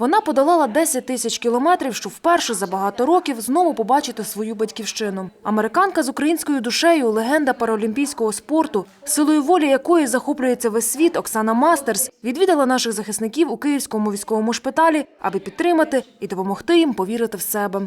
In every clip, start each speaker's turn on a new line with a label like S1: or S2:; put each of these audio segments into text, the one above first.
S1: Вона подолала 10 тисяч кілометрів, щоб вперше за багато років знову побачити свою батьківщину. Американка з українською душею, легенда паралімпійського спорту, силою волі якої захоплюється весь світ Оксана Мастерс, відвідала наших захисників у Київському військовому шпиталі, аби підтримати і допомогти їм повірити в себе.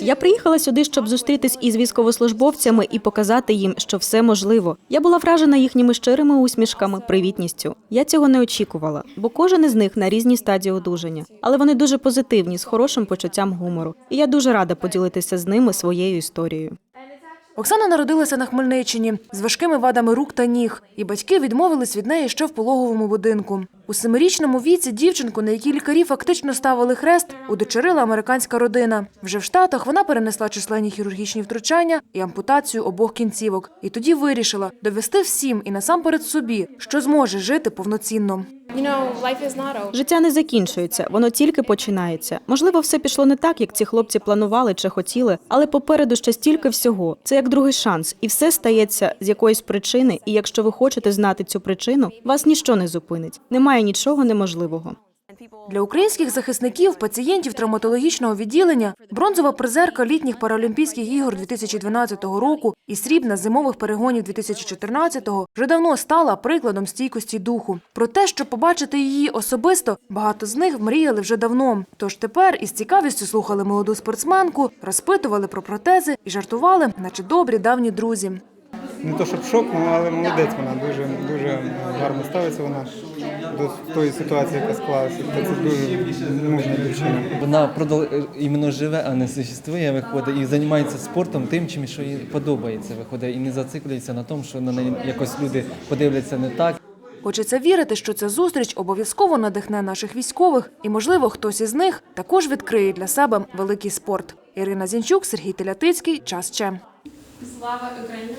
S2: Я приїхала сюди, щоб зустрітись із військовослужбовцями і показати їм, що все можливо. Я була вражена їхніми щирими усмішками, привітністю. Я цього не очікувала, бо кожен із них на різній стадії одужання. Але вони дуже позитивні, з хорошим почуттям гумору. І я дуже рада поділитися з ними своєю історією.
S1: Оксана народилася на Хмельниччині з важкими вадами рук та ніг, і батьки відмовились від неї ще в пологовому будинку. У семирічному віці дівчинку, на якій лікарі фактично ставили хрест, удочерила американська родина. Вже в Штатах вона перенесла численні хірургічні втручання і ампутацію обох кінцівок. І тоді вирішила довести всім і насамперед собі, що зможе жити повноцінно.
S2: Життя не закінчується, воно тільки починається. Можливо, все пішло не так, як ці хлопці планували чи хотіли, але попереду ще стільки всього. Це як другий шанс, і все стається з якоїсь причини. І якщо ви хочете знати цю причину, вас ніщо не зупинить. Немає нічого неможливого.
S1: Для українських захисників, пацієнтів травматологічного відділення, бронзова призерка літніх паралімпійських ігор 2012 року і срібна зимових перегонів 2014-го вже давно стала прикладом стійкості духу. Про те, щоб побачити її особисто, багато з них мріяли вже давно. Тож тепер із цікавістю слухали молоду спортсменку, розпитували про протези і жартували, наче добрі давні друзі.
S3: не то щоб шок, але молодець вона дуже дуже гарно ставиться вона до тої ситуації, яка склалася. Це дуже мужня дівчина.
S4: Вона продал іменно живе, а не существує, виходить, і займається спортом тим, чим що їй подобається, виходить, і не зациклюється на тому, що на неї якось люди подивляться не так.
S1: Хочеться вірити, що ця зустріч обов'язково надихне наших військових, і, можливо, хтось із них також відкриє для себе великий спорт. Ірина Зінчук, Сергій Телятицький. Час Че.
S5: Слава Україні!